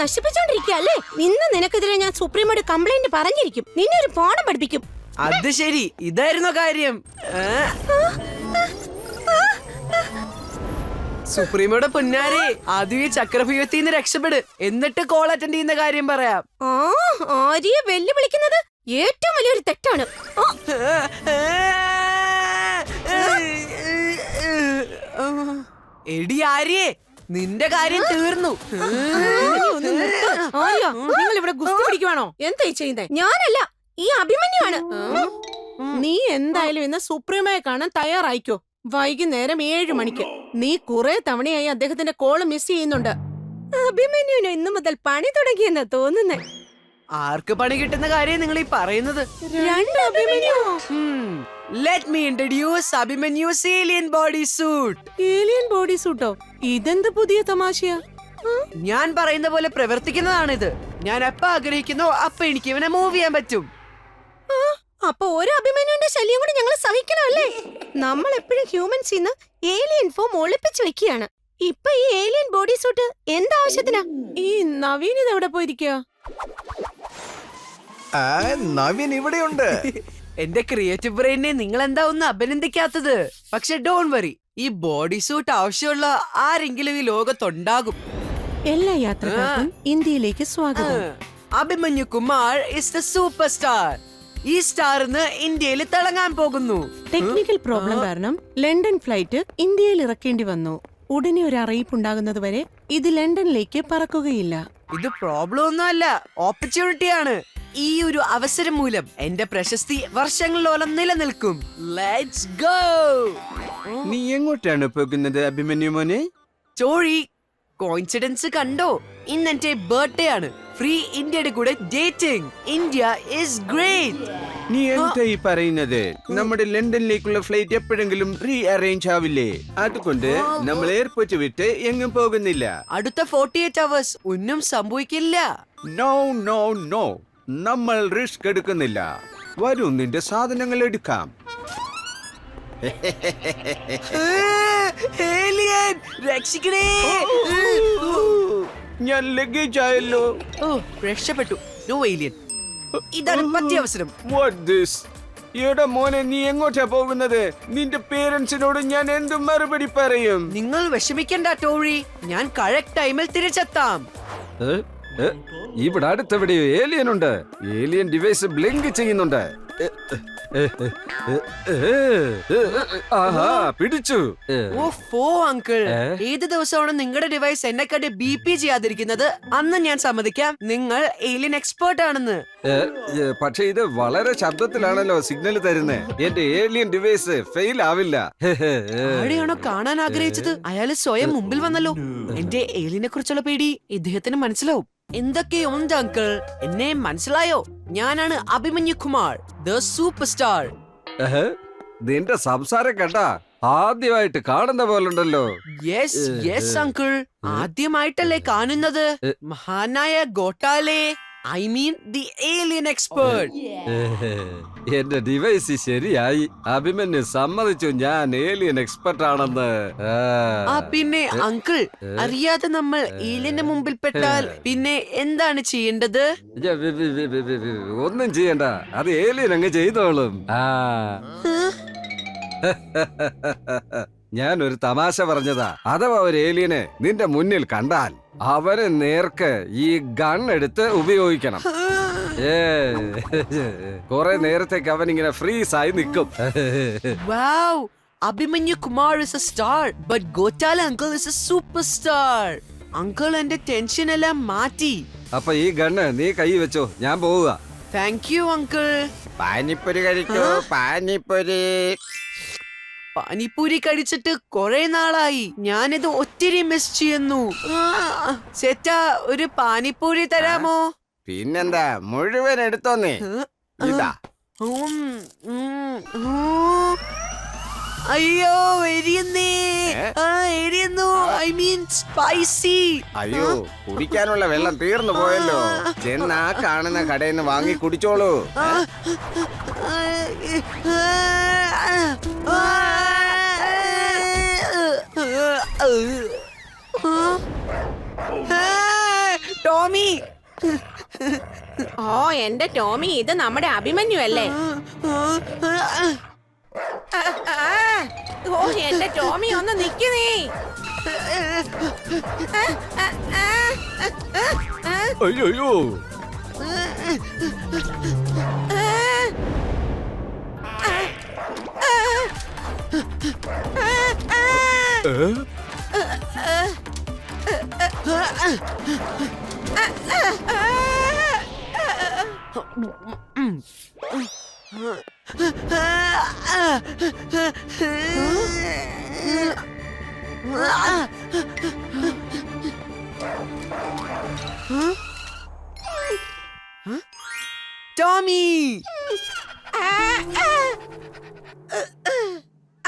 എല്ലാം നശിപ്പിച്ചോണ്ടിരിക്കല്ലേ ഇന്ന് നിനക്കെതിരെ ഞാൻ സുപ്രീമോട് കംപ്ലൈന്റ് പറഞ്ഞിരിക്കും നിന്നെ ഒരു പോണം പഠിപ്പിക്കും അത് ശരി ഇതായിരുന്നു കാര്യം സുപ്രീമയുടെ പൊന്നാരെ ആദ്യം ഈ ചക്രഭ്യൂഹത്തിൽ രക്ഷപ്പെട് എന്നിട്ട് കോൾ അറ്റൻഡ് ചെയ്യുന്ന കാര്യം പറയാം ആ ആര്യെ വെല്ലുവിളിക്കുന്നത് ഏറ്റവും വലിയൊരു തെറ്റാണ് എടി ആര്യേ നിന്റെ കാര്യം തീർന്നു. ആര്യ, നിങ്ങൾ ഇവിടെ ഗുസ്തി പിടിക്കുവാണോ? എന്തായി ചെയ്യുന്നേ? ഞാനല്ല ഈ അഭിമന്യുവാണ്. നീ എന്തായാലും ഇന്ന് സുപ്രീമയെ കാണാൻ തയ്യാറായിക്കോ? വൈകുന്നേരം ഏഴു മണിക്ക്. നീ കുറെ തവണയായി അദ്ദേഹത്തിന്റെ കോൾ മിസ് ചെയ്യുന്നുണ്ട്. അഭിമന്യുവിന് ഇന്നു മുതൽ പണി തുടങ്ങിയെന്നാ തോന്നുന്നേ. ആർക്ക് പണി കിട്ടുന്ന കാര്യം നിങ്ങൾ ഈ പറയുന്നത്? Let me introduce alien body suit alien body സൂട്ടോ ഇതെന്ത് പുതിയ തമാശയാ? ഞാൻ പറയുന്ന പോലെ പ്രവർത്തിക്കുന്നതാണ് ഇത് ഞാൻ എപ്പ ആഗ്രഹിക്കുന്നു അപ്പൊ എനിക്ക് ഇവനെ മൂവ് ചെയ്യാൻ പറ്റും. അപ്പൊ ഒരു അഭിമന്യുവിന്റെ ശല്യം കൂടി ഞങ്ങൾ സഹിക്കണമല്ലേ നമ്മൾ എപ്പോഴും ഹ്യൂമൻസ് ഇന്ന് ഏലിയൻ ഫോം ഒളിപ്പിച്ചു വെക്കുകയാണ്. ഇപ്പൊ ഈ ഏലിയൻ ബോഡി സൂട്ട് എന്താവശ്യത്തിനാ? ഈ നവീൻ ഇത് എവിടെ പോയിരിക്കുക നവീൻ ഇവിടെയുണ്ട്. എന്റെ ക്രിയേറ്റീവ് ബ്രെയിനെ നിങ്ങൾ എന്താ ഒന്ന് അഭിനന്ദിക്കാത്തത്? പക്ഷെ ഡോൺ വറി ഈ ബോഡി സൂട്ട് ആവശ്യമുള്ള ആരെങ്കിലും ഈ ലോകത്തുണ്ടാകും. എല്ലാ യാത്രക്കാർക്കും ഇന്ത്യയിലേക്ക് സ്വാഗതം. Abhimanyu Kumar is the super star ഈ സ്റ്റാറിന്ന് ഇന്ത്യയിൽ തിളങ്ങാൻ പോകുന്നു. ടെക്നിക്കൽ പ്രോബ്ലം കാരണം ലണ്ടൻ ഫ്ലൈറ്റ് ഇന്ത്യയിൽ ഇറക്കേണ്ടി വന്നു. ഉടനെ ഒരു അറിയിപ്പ് ഉണ്ടാകുന്നത് വരെ ഇത് ലണ്ടനിലേക്ക് പറക്കുകയില്ല. ഇത് പ്രോബ്ലം ഒന്നുമല്ല ഓപ്പർച്യൂണിറ്റി ആണ്. ഈ ഒരു അവസരം മൂലം എന്റെ പ്രശസ്തി വർഷങ്ങളോളം നിലനിൽക്കും. ലെറ്റ്സ് ഗോ നീ എങ്ങോട്ടാണ് പോകുന്നത് അഭിമന്യു മോനെ? ചോഴി കോയിൻസിഡൻസ് കണ്ടോ? ഇന്ന് എന്റെ ബർത്ത്ഡേ ആണ്. ഫ്രീ ഇന്ത്യയുടെ കൂടെ ഡേറ്റിംഗ് ഇന്ത്യ ഇസ് ഗ്രേറ്റ് നീ എന്താ ഈ പറയുന്നത്? നമ്മുടെ ലണ്ടനിലേക്കുള്ള ഫ്ലൈറ്റ് എപ്പോഴെങ്കിലും റീ അറേഞ്ച് ആവില്ലേ? അതുകൊണ്ട് നമ്മൾ എയർപോർട്ട് വിട്ട് എങ്ങും പോകുന്നില്ല. അടുത്ത ഫോർട്ടി എയ്റ്റ് അവേഴ്സ് ഒന്നും സംഭവിക്കില്ല. നോ നോ നോ നമ്മൾ റിസ്ക് എടുക്കുന്നില്ല. വരൂ നിന്റെ സാധനങ്ങൾ എടുക്കാം. രക്ഷിക്കണേ. ഞാൻ ലഗേജ് ആയല്ലോ. ഓ രക്ഷപ്പെട്ടു. No alien. ഇതാണ് അവസരം What this? എടാ മോനെ നീ എങ്ങോട്ടാ പോകുന്നത്? നിന്റെ പേരൻസിനോട് ഞാൻ എന്ത് മറുപടി പറയും? നിങ്ങൾ വിഷമിക്കണ്ട ടോഴി. ഞാൻ കറക്റ്റ് ടൈമിൽ തിരിച്ചെത്താം? ഇവിടെ അടുത്തെവിടെയോ ഏലിയൻ ഉണ്ട്. ഏലിയൻ ഡിവൈസ് ബ്ലിങ്ക് ചെയ്യുന്നുണ്ട്. ആഹാ പിടിച്ചു. ഓ അങ്കിൾ. ഏത് ദിവസമാണ് നിങ്ങളുടെ ഡിവൈസ് എന്നെ കണ്ട് ബി പി ചെയ്യാതിരിക്കുന്നത്? അന്ന് ഞാൻ സമ്മതിക്കാം. നിങ്ങൾ ഏലിയൻ എക്സ്പേർട്ട് ആണെന്ന്. ഏ, ഇത് വളരെ ശബ്ദത്തിലാണല്ലോ സിഗ്നൽ തരുന്നത് എന്റെ ഏലിയൻ ഡിവൈസ് ഫെയിൽ ആവില്ല. ആരെയാണോ കാണാൻ ആഗ്രഹിച്ചത്? അയാൾ സ്വയം മുമ്പിൽ വന്നല്ലോ. എന്റെ ഏലിനെ കുറിച്ചുള്ള പേടി ഇദ്ദേഹത്തിന് മനസ്സിലാവും. എന്തൊക്കെയുണ്ട് അങ്കിൾ? എന്നെ മനസ്സിലായോ? ഞാനാണ് Abhimanyu Kumar the super star? നിന്റെ സംസാരം കേട്ടാ ആദ്യമായിട്ട് കാണുന്ന പോലുണ്ടല്ലോ. Yes yes uncle. ആദ്യമായിട്ടല്ലേ കാണുന്നത്. മഹാനായ Gotale. I mean the alien expert. എന്റെ ഡിവൈസ് ശരിയായി. അഭിമന്യു സമ്മതിച്ചു. ഞാൻ ഏലിയൻ എക്സ്പെർട്ട് ആണെന്ന്. പിന്നെ അങ്കിൾ അറിയാതെ നമ്മൾ ഏലിയന്റെ മുമ്പിൽ പെട്ടാൽ പിന്നെ എന്താണ് ചെയ്യേണ്ടത്? ഒന്നും ചെയ്യണ്ട. അത് ഏലിയൻ അങ്ങ് ചെയ്തോളും. ആ. ഞാൻ ഒരു തമാശ പറഞ്ഞതാ. അഥവാ ഒരു ഏലിയനെ നിന്റെ മുന്നിൽ കണ്ടാൽ അവന് നേർക്ക് ഈ ഗൺ എടുത്ത് ഉപയോഗിക്കണം. ഏ. കുറെ നേരത്തേക്ക് അവൻ ഇങ്ങനെ ഫ്രീസ് ആയി നിൽക്കും wow Abhimanyu Kumar is a star but Gotala uncle is a super star uncle എന്റെ ടെൻഷൻ എല്ലാം മാറ്റി. അപ്പൊ ഈ ഗണ്ണ് നീ കൈ വെച്ചോ ഞാൻ പോവുക. താങ്ക് യു അങ്കിൾ പാനിപ്പൊരി കഴിക്കൂ പാനിപ്പൊരി. പാനിപ്പൂരി കഴിച്ചിട്ട് കുറെ നാളായി. ഞാനിത് ഒത്തിരി മിസ് ചെയ്യുന്നു. ചേറ്റാ ഒരു പാനിപ്പൂരി തരാമോ? പിന്നെന്താ? മുഴുവൻ എടുത്തോന്നേ. ഇതാ. അയ്യോ എരിയുന്നേ. ആ എരിയുന്നു. I mean spicy. അയ്യോ കുടിക്കാനുള്ള വെള്ളം തീർന്നു പോയല്ലോ. ചെന്ന് ആ കാണുന്ന കടയിൽ നിന്ന് വാങ്ങി കുടിച്ചോളൂ. ടോമി. ഓ എന്റെ ടോമി ഇത് നമ്മുടെ അഭിമന്യു അല്ലേ 아, 아, oriente Tommy, onda Nikkini. Ah, ah, ah, ah, ah, Ay ay ay. ah. Ah, ah. Ah, ah. Ee? Ah, ah, ah. Tomy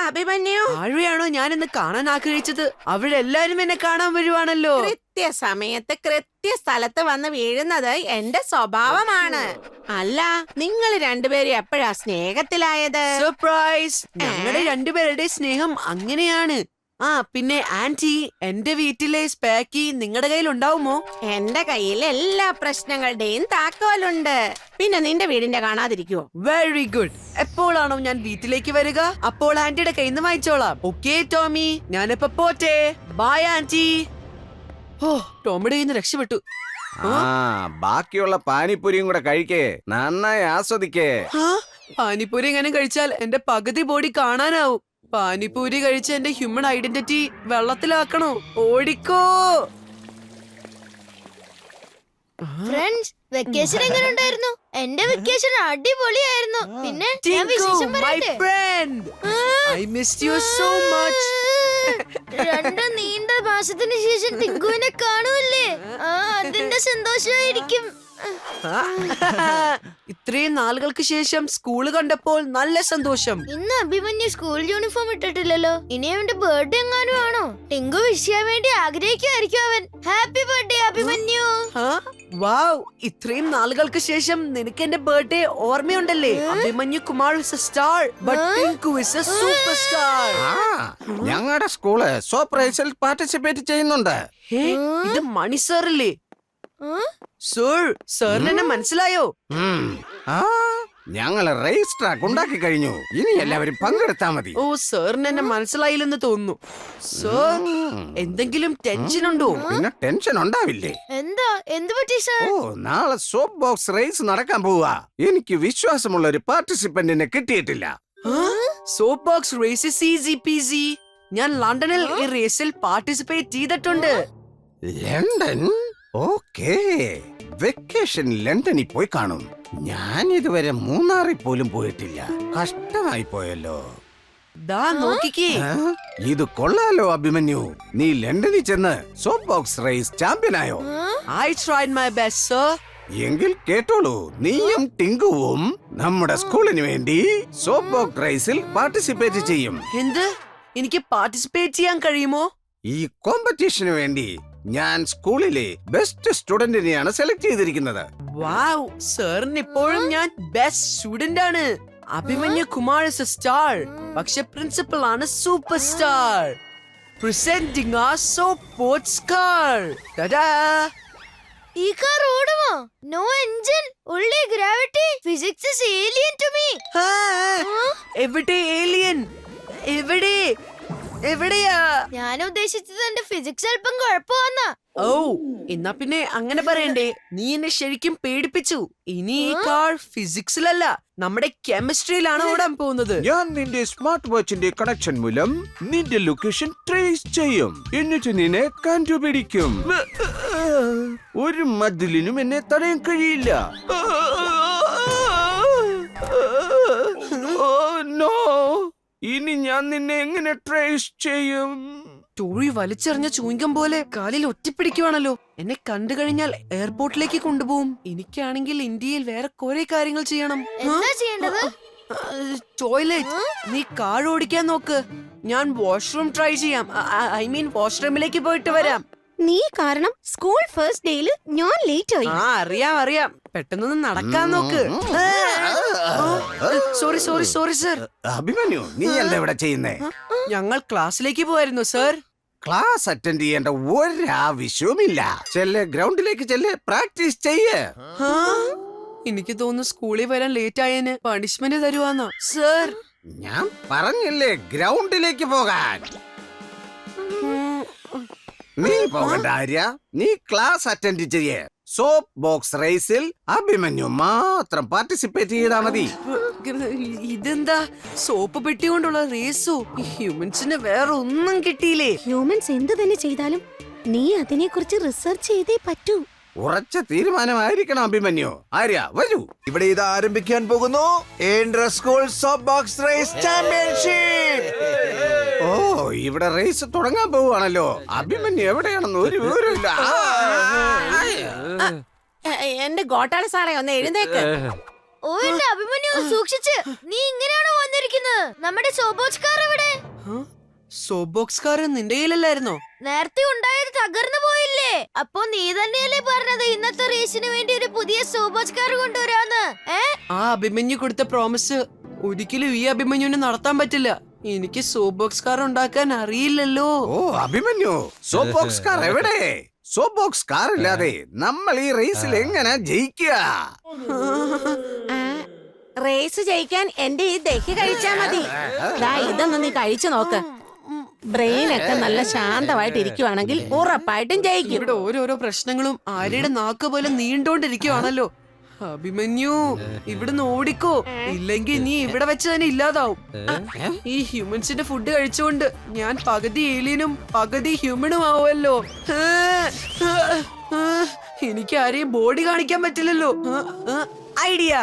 Abhimanyu? ആഴുവയാണോ ഞാൻ ഇന്ന് കാണാൻ ആഗ്രഹിച്ചത്? അവിടെ എല്ലാരും എന്നെ കാണാൻ വരുവാണല്ലോ. കൃത്യസമയത്ത് കൃത്യ സ്ഥലത്ത് വന്ന് വീഴുന്നത് എന്റെ സ്വഭാവമാണ്. അല്ല നിങ്ങൾ രണ്ടുപേരും എപ്പോഴാ സ്നേഹത്തിലായത്? സർപ്രൈസ് ഞങ്ങളുടെ രണ്ടുപേരുടെ സ്നേഹം അങ്ങനെയാണ്. ആ പിന്നെ ആന്റി എന്റെ വീട്ടിലെ സ്പാക്കി നിങ്ങളുടെ കയ്യിൽ ഉണ്ടാവുമോ എന്റെ കയ്യിൽ എല്ലാ പ്രശ്നങ്ങളുടെയും താക്കോലുണ്ട്. പിന്നെ നിന്റെ വീടിന്റെ കാണാതിരിക്കുവോ? വെരി ഗുഡ് എപ്പോഴാണോ ഞാൻ വീട്ടിലേക്ക് വരിക? അപ്പോൾ ആന്റിയുടെ കയ്യിൽ നിന്ന് വായിച്ചോളാം ഓക്കേ ടോമി. ഞാനിപ്പോ പോട്ടെ. ബായ് ആന്റി ഓ ടോമിയുടെ കയ്യിൽ നിന്ന് രക്ഷപ്പെട്ടു. ആ? ബാക്കിയുള്ള പാനിപ്പൂരിയും കൂടെ കഴിക്കേ. നന്നായി ആസ്വദിക്കേ. ആ പാനിപ്പൂരി എങ്ങനെ കഴിച്ചാൽ എന്റെ പകുതി ബോഡി കാണാനാവും. പാനിപ്പൂരി കഴിച്ച എന്റെ ഹ്യൂമൻ ഐഡന്റിറ്റി വെള്ളത്തിലാക്കണോ? ഓടിക്കോ. ഫ്രണ്ട്സ് വെക്കേഷൻ എങ്ങനെ ഉണ്ടായിരുന്നു എന്റെ വെക്കേഷൻ അടിപൊളിയായിരുന്നു. പിന്നെ ഞാൻ വിശേഷം പറയട്ടെ. രണ്ട് നീണ്ട മാസത്തിന് ശേഷം ടിങ്കുവിനെ കാണുമല്ലേ ആ അതിന്റെ സന്തോഷമായിരിക്കും. ഇത്രയും നാളുകൾക്ക് ശേഷം സ്കൂൾ കണ്ടപ്പോൾ നല്ല സന്തോഷം. ഇന്ന് അഭിമന്യു സ്കൂൾ യൂണിഫോം ഇട്ടിട്ടില്ലല്ലോ. ഇനി അവന്റെ ബർത്ത്ഡേ എങ്ങാനും ആണോ? ടിങ്കു വിഷ് ചെയ്യാൻ വേണ്ടി ആഗ്രഹിക്കുമായിരിക്കും അവൻ. Happy birthday Abhimanyu. വാവ്. ഇത്രയും നാളുകൾക്ക് ശേഷം നിനക്ക് എന്റെ birthday ഓർമ്മയുണ്ടല്ലേ? Abhimanyu Kumar is a star but Tinku is a super star ആ ഞങ്ങളുടെ സ്കൂൾ സർപ്രൈസിൽ പാർട്ടിസിപ്പേറ്റ് ചെയ്യുന്നുണ്ട്. ഇത് മണി സാറല്ലേ സർ സാറിന് എന്നെ മനസ്സിലായോ. ആ ഞങ്ങൾ റേസ് ട്രാക്ക് ഉണ്ടാക്കി കഴിഞ്ഞു. ഇനി എല്ലാവരും പങ്കെടുത്താ മതി. ഓ സാറിന് എന്നെ മനസ്സിലായില്ലെന്ന് തോന്നുന്നു. സർ എന്തെങ്കിലും ടെൻഷൻ ഉണ്ടോ പിന്നെ ടെൻഷൻ ഉണ്ടാവില്ലേ? എന്താ? എന്ത് പറ്റി സാർ? ഓ നാളെ സോപ്പ് ബോക്സ് റേസ് നടക്കാൻ പോവാ. എനിക്ക് വിശ്വാസമുള്ള ഒരു പാർട്ടിസിപ്പന്റിനെ കിട്ടിയിട്ടില്ല. Soap box race easy peasy ഞാൻ ലണ്ടനിൽ ഈ റേസിൽ പാർട്ടിസിപ്പേറ്റ് ചെയ്തിട്ടുണ്ട്. ലണ്ടൻ? ഓക്കേ. വെക്കേഷൻ ലണ്ടനിൽ പോയി കാണും. ഞാൻ ഇതുവരെ മൂന്നാറിൽ പോലും പോയിട്ടില്ല. കഷ്ടമായി പോയല്ലോ. ഇത് കൊള്ളാലോ അഭിമന്യു. നീ ലണ്ടനിൽ ചെന്ന് soap box race ചാമ്പ്യനായോ I tried my best sir എങ്കിൽ കേട്ടോളൂ നീയും ടിങ്കുവും നമ്മുടെ സ്കൂളിന് വേണ്ടി സോപ്പ് ബോക്സ് റേസിൽ പാർട്ടിസിപ്പേറ്റ് ചെയ്യും. എന്ത്? എനിക്ക് പാർട്ടിസിപ്പേറ്റ് ചെയ്യാൻ കഴിയുമോ? ഈ കോമ്പറ്റീഷന് വേണ്ടി ഞാൻ സ്കൂളിലെ ബെസ്റ്റ് സ്റ്റുഡന്റിനെയാണ് സെലക്ട് ചെയ്തിരിക്കുന്നത്. വാവ് സാറിന് ഇപ്പോഴും ഞാൻ ബെസ്റ്റ് സ്റ്റുഡന്റ് ആണ് Abhimanyu Kumar is a star പക്ഷെ പ്രിൻസിപ്പൽ ആണ് സൂപ്പർ സ്റ്റാർ പ്രസന്റിംഗ് ആ സോപ്പ് കാർ ഈ കാർ ഓടുമോ? നോ എഞ്ചിൻ ഉള്ളി gravity physics is alien to me എവിടെ ഏലിയൻ എവിടെ? എവിടെയാ ഞാൻ ഉദ്ദേശിച്ചത് എന്റെ ഫിസിക്സ് അല്പം കുഴപ്പമാന്നാ ഓ എന്നാ പിന്നെ അങ്ങനെ പറയണ്ടേ നീ എന്നെ ശരിക്കും പേടിപ്പിച്ചു ഇനി ഈ കാർ ഫിസിക്സിലല്ല നമ്മുടെ കെമിസ്ട്രിയിലാണ് ഓടാൻ പോകുന്നത് ഞാൻ നിന്റെ സ്മാർട്ട് വാച്ചിന്റെ കണക്ഷൻ മൂലം നിന്റെ ലൊക്കേഷൻ ട്രേസ് ചെയ്യും എന്നിട്ട് നിന്നെ കണ്ടുപിടിക്കും ഒരു മതിലിനും എന്നെ തടയാൻ കഴിയില്ല ഓ, no. ഇനി ഞാൻ നിന്നെ എങ്ങനെ ട്രേസ് ചെയ്യും? ടോഴി വലിച്ചെറിഞ്ഞ ചൂങ്കം പോലെ കാലിൽ ഒറ്റപ്പിടിക്കുവാണല്ലോ. എന്നെ കണ്ടു കഴിഞ്ഞാൽ എയർപോർട്ടിലേക്ക് കൊണ്ടുപോകും എനിക്കാണെങ്കിൽ ഇന്ത്യയിൽ വേറെ കുറെ കാര്യങ്ങൾ ചെയ്യണം. എന്താ ചെയ്യേണ്ടത്? ടോയ്ലറ്റ് നീ കാർ ഓടിക്കാൻ നോക്ക്. ഞാൻ വാഷ്റൂം ട്രൈ ചെയ്യാം. ഐ മീൻ വാഷ്റൂമിലേക്ക് പോയിട്ട് വരാം. നീ കാരണം സ്കൂൾ ഫസ്റ്റ് ഡേയിൽ ഞാൻ ലേറ്റ് ആയി. ആ അറിയാം അറിയാം. പെട്ടെന്നൊന്ന് നടക്കാൻ നോക്ക്. Sorry sorry sorry sir Abhimanyu നീ എന്താ ഇവിടെ ചെയ്യുന്നേ? ഞങ്ങൾ ക്ലാസ്സിലേക്ക് പോയായിരുന്നു സർ ക്ലാസ് അറ്റൻഡ് ചെയ്യേണ്ട ഒരാവശ്യവുമില്ല. ചെല്ലെ ഗ്രൗണ്ടിലേക്ക് ചെല്ലെ പ്രാക്ടീസ് ചെയ്യേ. ആ, എനിക്ക് തോന്നുന്നു സ്കൂളിൽ വരാൻ ലേറ്റ് ആയതിന് പണിഷ്മെന്റ് തരുവാന്നോ? സർ ഞാൻ പറഞ്ഞില്ലേ ഗ്രൗണ്ടിലേക്ക് പോകാൻ. നീ പോകണ്ട ആര്യ. നീ ക്ലാസ് അറ്റൻഡ് ചെയ്യേ. സോപ്പ് ബോക്സ് റേസിൽ അഭിമന്യു മാത്രം പാർട്ടിസിപ്പേറ്റ് ചെയ്താ മതി. ഇതെന്താ? സോപ്പ് പെട്ടി കൊണ്ടുള്ള റേസോ ഹ്യൂമൻസിന് വേറെ ഒന്നും കിട്ടിയില്ലേ? ഹ്യൂമൻസ് എന്ത് തന്നെ ചെയ്താലും നീ അതിനെ കുറിച്ച് റിസർച്ച് ചെയ്തേ പറ്റൂ. ഉറച്ച തീരുമാനമായിരിക്കണം അഭിമന്യു. ആര്യ വരൂ. ഇവിടെ ഇത് ആരംഭിക്കാൻ പോകുന്നു. Inter school soap box race championship ഓ ഇവിടെ റേസ് തുടങ്ങാൻ പോവുകയാണല്ലോ. അഭിമന്യു എവിടെയാണെന്ന് ഒരു വിവരമില്ല എന്റെ ഗോട്ടാള സാറേ ഒന്ന് എഴുന്നേക്ക്. ഓ എന്റെ അഭിമന്യു സൂക്ഷിച്ച്. നീ ഇങ്ങനെയാണോ വന്നിരിക്കുന്നത്? നമ്മുടെ സോബോച്ച്കാർ എവിടെ? സോപ്പ് ബോക്സ് കാരൻ നിന്റെ കയ്യിലല്ലായിരുന്നോ? നേരത്തെ ഉണ്ടായത് തകർന്നു പോയില്ലേ? അപ്പൊ നീ തന്നെയല്ലേ പറഞ്ഞത് ഇന്നത്തെ റേസിന് വേണ്ടി ഒരു പുതിയ സോബോച്ച്കാർ കൊണ്ടുവരാന്ന്? ആ അഭിമന്യു കൊടുത്ത പ്രോമിസ് ഒരിക്കലും ഈ അഭിമന്യുവിനെ നടത്താൻ പറ്റില്ല. എനിക്ക് സോപ്പ് ബോക്സ് കാർ ഉണ്ടാക്കാൻ അറിയില്ലല്ലോ. ഓ അഭിമന്യു. സോപ്പ് ബോക്സ് കാർ എവിടെ? സോപ്പ് ബോക്സ് കാർ ഇല്ലാതെ നമ്മൾ ഈ റേസിൽ എങ്ങനെ ജയിക്കുക? റേസ് ജയിക്കാൻ എന്റെ ഈ ദഹി കഴിച്ചാ മതി. ഇതൊന്നും നീ കഴിച്ചു നോക്ക്. ബ്രെയിൻ ഒക്കെ നല്ല ശാന്തമായിട്ട് ഇരിക്കുവാണെങ്കിൽ ഉറപ്പായിട്ടും ജയിക്കും. ഇവിടെ ഓരോരോ പ്രശ്നങ്ങളും ആര്യയുടെ നാക്ക് പോലെ നീണ്ടോണ്ടിരിക്കുവാണല്ലോ. അഭിമന്യു ഇവിടുന്ന് ഓടിക്കോ. ഇല്ലെങ്കിൽ നീ ഇവിടെ വെച്ച് തന്നെ ഇല്ലാതാവും. ഈ ഹ്യൂമൻസിന്റെ ഫുഡ് കഴിച്ചുകൊണ്ട് ഞാൻ പകുതി ഏലിയനും പകുതി ഹ്യൂമനും ആവുമല്ലോ. എനിക്ക് ആരെയും ബോഡി കാണിക്കാൻ പറ്റില്ലല്ലോ. ഐഡിയ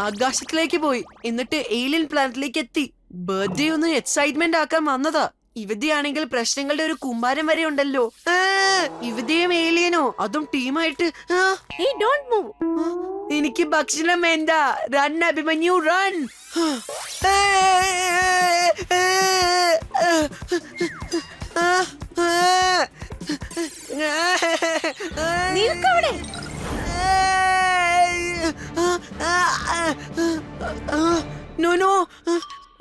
ആകാശത്തിലേക്ക് പോയി. എന്നിട്ട് ഏലിയൻ പ്ലാനറ്റിലേക്ക് എത്തി. ബർത്ത്ഡേ ഒന്ന് എക്സൈറ്റ്മെന്റ് ആക്കാൻ വന്നതാ. ഇവതിയാണെങ്കിൽ പ്രശ്നങ്ങളുടെ ഒരു കുമ്പാരം വരെ ഉണ്ടല്ലോ. ഇവതിയും ഏലിയനോ അതും ടീമായിട്ട് ഡോണ്ട് മൂവ് എനിക്ക് ഭക്ഷണം വേണ്ട. Run Abhimanyu run നിൽക്കവിടെ. No no.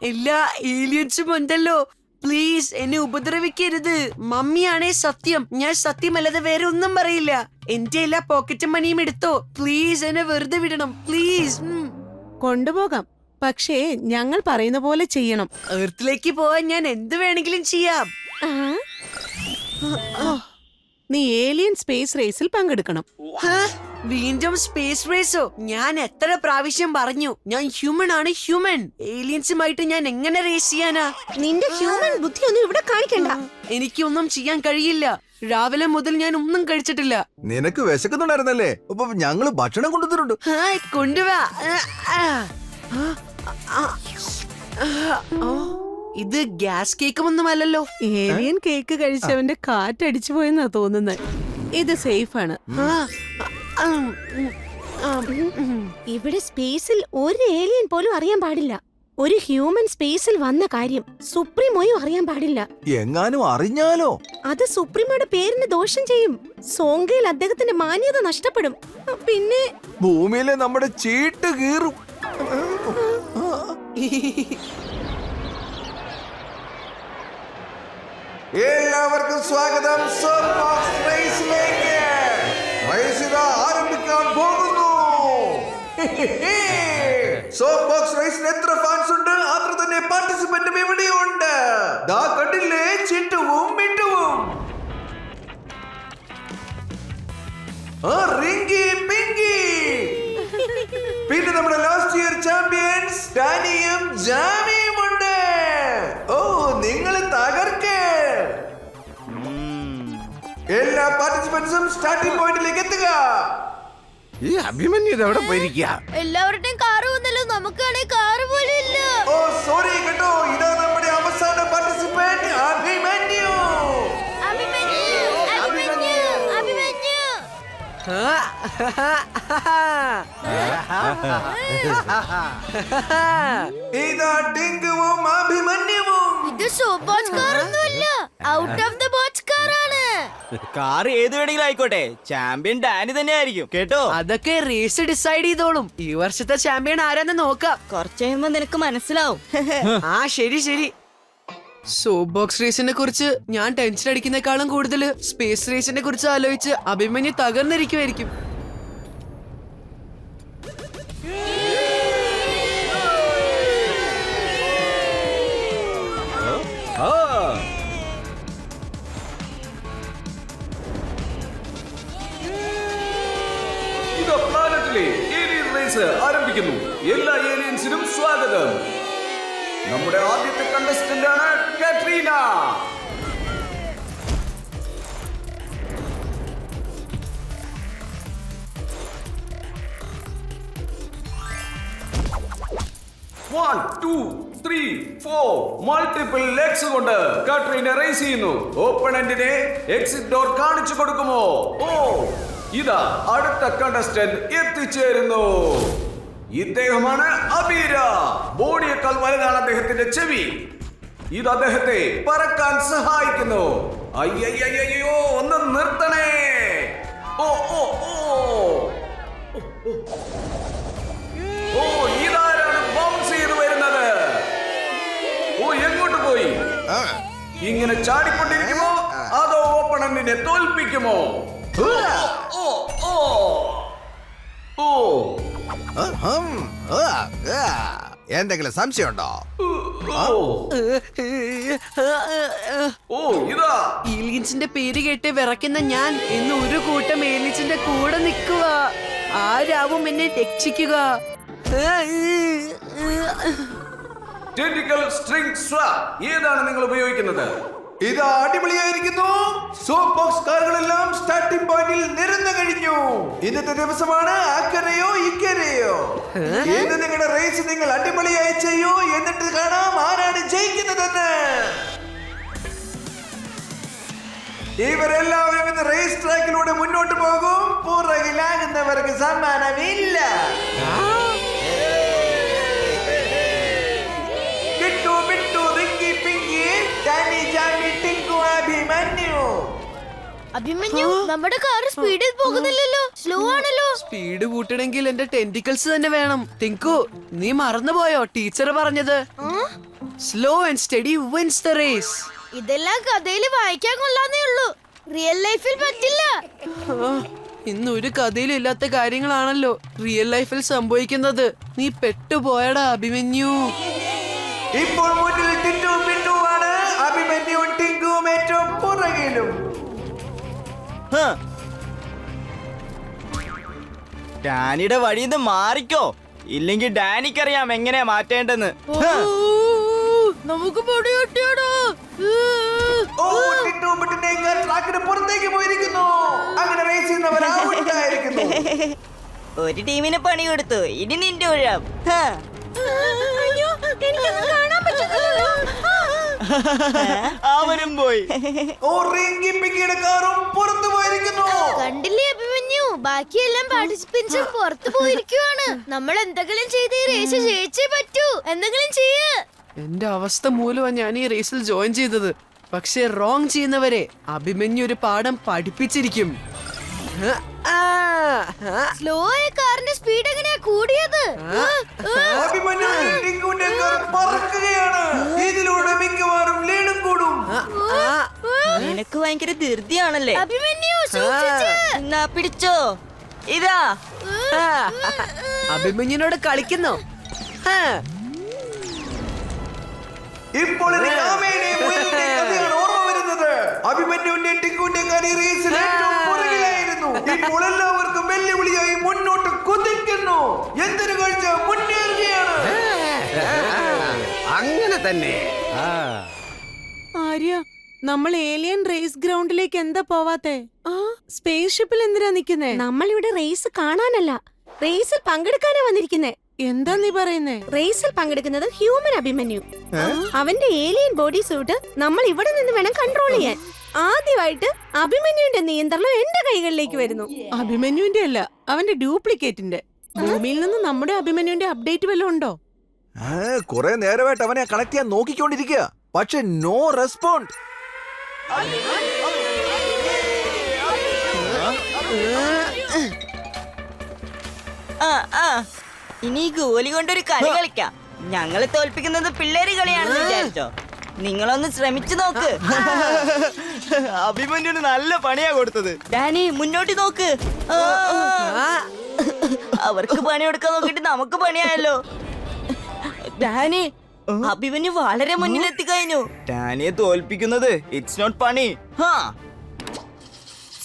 എല്ലാ ഏലിയൻസും ഉണ്ടല്ലോ. പ്ലീസ് എന്നെ ഉപദ്രവിക്കരുത്. മമ്മിയാണേ സത്യം. ഞാൻ സത്യമല്ലാതെ വേറെ ഒന്നും പറയില്ല. എന്റെ എല്ലാ പോക്കറ്റ് മണിയും എടുത്തോ. പ്ലീസ് എന്നെ വെറുതെ വിടണം. പ്ലീസ് കൊണ്ടുപോകാം. പക്ഷേ ഞങ്ങൾ പറയുന്ന പോലെ ചെയ്യണം. എർത്തിലേക്ക് പോവാൻ ഞാൻ എന്ത് വേണമെങ്കിലും ചെയ്യാം. നീ ഏലിയൻ സ്പേസ് റേസിൽ പങ്കെടുക്കണം? വീണ്ടും സ്പേസ് റേസോ ഞാൻ എത്ര പ്രാവശ്യം പറഞ്ഞു ഞാൻ ഹ്യൂമൻ ആണ് ഹ്യൂമൻ ഏലിയൻസുമായിട്ട് ഞാൻ എങ്ങനെ റേസ് ചെയ്യാനാ? നിന്റെ ഹ്യൂമൻ ബുദ്ധി ഒന്നും ഇവിടെ കാണിക്കണ്ട. എനിക്കൊന്നും ചെയ്യാൻ കഴിയില്ല. രാവിലെ മുതൽ ഞാൻ ഒന്നും കഴിച്ചിട്ടില്ല. നിനക്ക് വിശക്കുന്നുണ്ടായിരുന്നല്ലേ? അപ്പൊ ഞങ്ങൾ ഭക്ഷണം കൊണ്ടുവന്നിട്ടുണ്ട്. കൊണ്ടുവാ. ഇത് ഗ്യാസ് കേക്കുമൊന്നുമല്ലല്ലോ ഏലിയൻ കേക്ക് കഴിച്ചവന്റെ കാറ്റടിച്ചു പോയെന്നാ തോന്നുന്നത് ഇത് സേഫ് ആണ്. ഇവിടെ സ്പേസിൽ ഒരു ഏലിയൻ പോലും അറിയാൻ പാടില്ല. ഒരു ഹ്യൂമൻ സ്പേസിൽ വന്ന കാര്യം സുപ്രീമോയും അറിയാൻ പാടില്ല. എങ്ങാനും അറിഞ്ഞാലോ? അത് സുപ്രീമോയുടെ പേരിന് ദോഷം ചെയ്യും. സോങ്കയിൽ അദ്ദേഹത്തിന്റെ മാന്യത നഷ്ടപ്പെടും. പിന്നെ ഭൂമിയിലെ നമ്മുടെ ചീട്ട് കീറും. എല്ലാവർക്കും സ്വാഗതം. റേസിലേക്ക് റേസ് ഇതാ ആരംഭിക്കാൻ പോകുന്നു സോപ്പ് ബോക്സ് റേസിൽ എത്ര ഫാൻസ് പാർട്ടിസിപ്പൻസും സ്റ്റാർട്ടിംഗ് പോയിന്റിലേക്ക് എത്തുക. ഈ അഭിമന്യു ഇത് എവിടെ പോയിരിക്കുക എല്ലാവരുടെയും കാറ് വന്നല്ലോ നമുക്കാണെ കാറ് പോലും ഇല്ല. ഓ സോറി കേട്ടോ. ഇതാ നമ്മുടെ അവസാന പാർട്ടിസിപ്പന്റ് അഭിമന്യു. അഭിമന്യു അഭിമന്യു അഭിമന്യു. ഇതാ ടിങ്കുവും അഭിമന്യുവും. ഇത് super box കാറൊന്നുമല്ല out of the box car ഏത് വേണമെങ്കിലും ആയിക്കോട്ടെ. ചാമ്പ്യൻ ഡാനി തന്നെ ആയിരിക്കും കേട്ടോ? അതൊക്കെ റേസ് ഡിസൈഡ് ചെയ്തോളും. ഈ വർഷത്തെ ചാമ്പ്യൻ ആരാന്ന് നോക്കാം. കുറച്ച് കഴിയുമ്പോ നിനക്ക് മനസ്സിലാവും. ആ ശരി ശരി. സോപ്പ് ബോക്സ് റേസിനെ കുറിച്ച് ഞാൻ ടെൻഷൻ അടിക്കുന്നേക്കാളും കൂടുതൽ സ്പേസ് റേസിനെ കുറിച്ച് ആലോചിച്ച് അഭിമന്യു തകർന്നിരിക്കുമായിരിക്കും ഏലിയൻ റേസ് ആരംഭിക്കുന്നു. എല്ലാ ഏലിയൻസിനും സ്വാഗതം. നമ്മുടെ ആദ്യത്തെ കണ്ടസ്റ്റന്റ് ആണ് Katrina one two three four multiple legs കൊണ്ട് റേസ് ചെയ്യുന്നു. ഓപ്പണന്റിനെ എക്സിറ്റ് ഡോർ കാണിച്ചു കൊടുക്കുമോ? ഓ. ഇതാ അടുത്ത കണ്ടസ്റ്റന്റ് എത്തിച്ചേരുന്നു. ഇദ്ദേഹമാണ് അബീര ബോഡിയേക്കാൾ വലുതാണ് അദ്ദേഹത്തിന്റെ ചെവി. ഇത് അദ്ദേഹത്തെ പറക്കാൻ സഹായിക്കുന്നു. അയ്യയ്യോ ഒന്ന് നിർത്തണേ. ഓ ഓ ഓ. ഓ ഇതാരാണ് ബൗൺസ് ചെയ്ത് വരുന്നത്? ഓ എങ്ങോട്ട് പോയി? ഇങ്ങനെ ചാടിക്കൊണ്ടിരിക്കുമോ? അതോ ഓപ്പണന്റിനെ തോൽപ്പിക്കുമോ? ഓ. എന്തെങ്കിലും സംശയമുണ്ടോ? ഓ. ഓ ഇതാ. ഏലിയൻസിന്റെ പേര് കേട്ട് വിറയ്ക്കുന്ന ഞാൻ ഇന്ന് ഒരു കൂട്ടം ഏലിയൻസിന്റെ കൂടെ നിൽക്കുക. ആരാവും എന്നെ രക്ഷിക്കുക? ഏതാണ് നിങ്ങൾ ഉപയോഗിക്കുന്നത്? ഇത് അടിപൊളിയായിരിക്കുന്നു. സൂപ്പർ ബോക്സ് കാറുകളെല്ലാം സ്റ്റാർട്ടിംഗ് പോയിന്റിൽ നിരന്നു കഴിഞ്ഞു. ഇന്നത്തെ ദിവസമാണ് അക്കരയോ ഇക്കരയോ ഇന്ന് നിങ്ങളുടെ റേസ് നിങ്ങൾ അടിപൊളിയായി ചെയ്യൂ. എന്നിട്ട് കാണാം ആരാണ് ജയിക്കുന്നതെന്ന്. ഇവരെല്ലാവരും ഇന്ന് റേസ് ട്രാക്കിലൂടെ മുന്നോട്ട് പോകും. പുറകിലാകുന്നവർക്ക് സമ്മാനമില്ല. അഭിമന്യു. അഭിമന്യു നമ്മുടെ കാർ സ്പീഡിൽ പോകുന്നില്ലല്ലോ. സ്ലോ ആണല്ലോ. സ്പീഡ് കൂട്ടണമെങ്കിൽ എന്റെ ടെന്റിക്കൽസ് തന്നെ വേണം. തിങ്കു നീ മറന്നുപോയോ? ടീച്ചർ പറഞ്ഞത്. Slow and study wins the race ഇതെല്ലാം കഥയിൽ വായിക്കാൻ കൊള്ളാന്നേ ഉള്ളൂ. റിയൽ ലൈഫിൽ പറ്റില്ല. ഇന്ന് ഒരു കഥയിലും ഇല്ലാത്ത കാര്യങ്ങളാണല്ലോ റിയൽ ലൈഫിൽ സംഭവിക്കുന്നത്. നീ പെട്ടുപോയടാ അഭിമന്യു. ഇപ്പോൾ ഡാനിയുടെ വഴിയിൽ നിന്ന് മാറിക്കോ ഇല്ലെങ്കിൽ ഡാനിക്കറിയാം എങ്ങനെയാ മാറ്റേണ്ടെന്ന് നമുക്ക് പുറത്തേക്ക് പോയിരിക്കുന്നു അങ്ങനെ റേസ് ഒരു ടീമിന് പണി കൊടുത്തു ഇനി നിന്റെ ഒഴാം അയ്യോ എനിക്കൊന്നും കാണാൻ പറ്റുന്നില്ലല്ലോ അവരും പോയി ഓ കാറും പുറത്തു പോയിരിക്കുന്നു കണ്ടില്ലേ അഭിമന്യു? ബാക്കിയെല്ലാം പാർട്ടിസിപ്പൻസും പുറത്തു പോയിരിക്കുവാണ്. നമ്മൾ എന്തെങ്കിലും ചെയ്ത് ഈ റേസ് ജയിച്ചേ പറ്റൂ. എന്തെങ്കിലും ചെയ്യ്. എന്റെ അവസ്ഥ മൂലമാണ് ഞാൻ ഈ റേസിൽ ജോയിൻ ചെയ്തത്. പക്ഷെ റോങ് ചെയ്യുന്നവരെ അഭിമന്യു ഒരു പാഠം പഠിപ്പിച്ചിരിക്കും. സ്ലോ ആയ കാറിന്റെ സ്പീഡ് എങ്ങനെയാ കൂടിയത്? അഭിമന്യു ടിങ്കുവിന്റെ കാർ പറക്കുകയാണ്. ഇതിലൂടെ മിക്കവാറും ലീഡും കൂടും. ആ, നിനക്ക് ഭയങ്കര ധൃതിയാണല്ലേ? അഭിമന്യു എന്നാ പിടിച്ചോ? ഇതാ. അഭിമന്യുനോട് കളിക്കുന്നു. ഇപ്പോൾ അഭിമന്യുവിന്റെ റേസിൽ ഏറ്റവും പുറകിലായിരുന്നു. എല്ലാവർക്കും വെല്ലുവിളിയായി മുന്നോട്ട് കുതിക്കുന്നു. എന്തൊരു കാഴ്ച മുന്നേറുകയാണ്? അങ്ങനെ തന്നെ. ആര്യ നമ്മൾ ഏലിയൻ റേസ് ഗ്രൗണ്ടിലേക്ക് എന്താ പോവാത്തെ? ആ? സ്പേസ് ഷിപ്പിൽ എന്തിനാ നിക്കുന്നേ? നമ്മൾ ഇവിടെ റേസ് കാണാനല്ല. റേസിൽ പങ്കെടുക്കാനാ വന്നിരിക്കുന്നേ. എന്താ നീ പറയുന്നേ? റേസിൽ പങ്കെടുക്കുന്നത് ഹ്യൂമൻ അഭിമന്യു. അവന്റെ ഏലിയൻ ബോഡി സൂട്ട് നമ്മൾ ഇവിടെ നിന്ന് വേണം കൺട്രോൾ ചെയ്യാൻ. ആദ്യമായിട്ട് അഭിമന്യുവിന്റെ നിയന്ത്രണം എന്റെ കൈകളിലേക്ക് വരുന്നു. അഭിമന്യുവിന്റെ അല്ല അവന്റെ ഡ്യൂപ്ലിക്കേറ്റിന്റെ ഭൂമിയിൽ നിന്ന് നമ്മുടെ അഭിമന്യുവിന്റെ അപ്ഡേറ്റ് വല്ലതും ഉണ്ടോ? കുറെ നേരമായിട്ട് അവനെ കണക്ട് ചെയ്യാൻ നോക്കിക്കൊണ്ടിരിക്കുക പക്ഷെ നോ റെസ്പോണ്ട് ആ ആ. ഇനി ഈ ഗോലി കൊണ്ടൊരു കളി കളിക്കാം. ഞങ്ങളെ തോൽപ്പിക്കുന്നത് പിള്ളേര് കളിയാണെന്ന് വിചാരിച്ചോ. നിങ്ങളൊന്ന് ശ്രമിച്ചു നോക്ക്. അഭിമന്യുന് നല്ല പണിയാ കൊടുത്തത്. ഡാനി മുന്നോട്ട് നോക്ക്. അവർക്ക് പണി കൊടുക്കാൻ നോക്കിട്ട് നമുക്ക് പണിയായല്ലോ. ഡാനി അഭിമന്യു വളരെ മുന്നിലെത്തി കഴിഞ്ഞു ഡാനിയെ തോൽപ്പിക്കുന്നത്. ഇറ്റ്സ് നോട്ട് പണി ഹാ.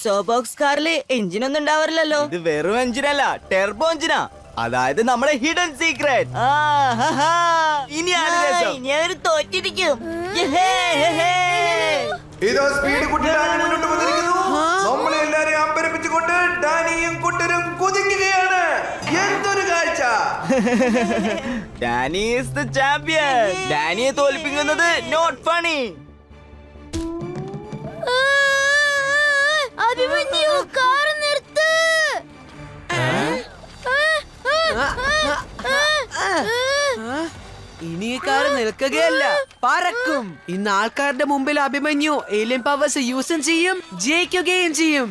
സോബോക്സ് കാറിൽ എഞ്ചിനൊന്നും ഉണ്ടാവാറില്ലല്ലോ. ഇത് വെറും എഞ്ചിനല്ല ടെർബോ എഞ്ചിനാ അതായത് നമ്മുടെ ഹിഡൻ സീക്രട്ട് ഇനി അവർ തോറ്റിരിക്കും. ഇതോ സ്പീഡ് കുട്ടി മുന്നോട്ട് വന്നിരിക്കുന്നു. നമ്മളെ എല്ലാരെയും അമ്പരപ്പിച്ചുകൊണ്ട് ഡാനിയും കുട്ടരും കുതിക്കുകയാണ്. ഡാനി ഈസ് ദ ചാമ്പ്യൻ ഡാനിയെ തോൽപ്പിക്കുന്നത് നോട്ട് ഫണി അഭിമന്യു കാർ നിർത്ത്. ഇനി കാർ നിൽക്കുകയല്ല പറക്കും ഇന്ന് ആൾക്കാരുടെ മുമ്പിൽ അഭിമന്യു ഏലിയൻ പവേഴ്സ് യൂസും ചെയ്യും ജയിക്കുകയും ചെയ്യും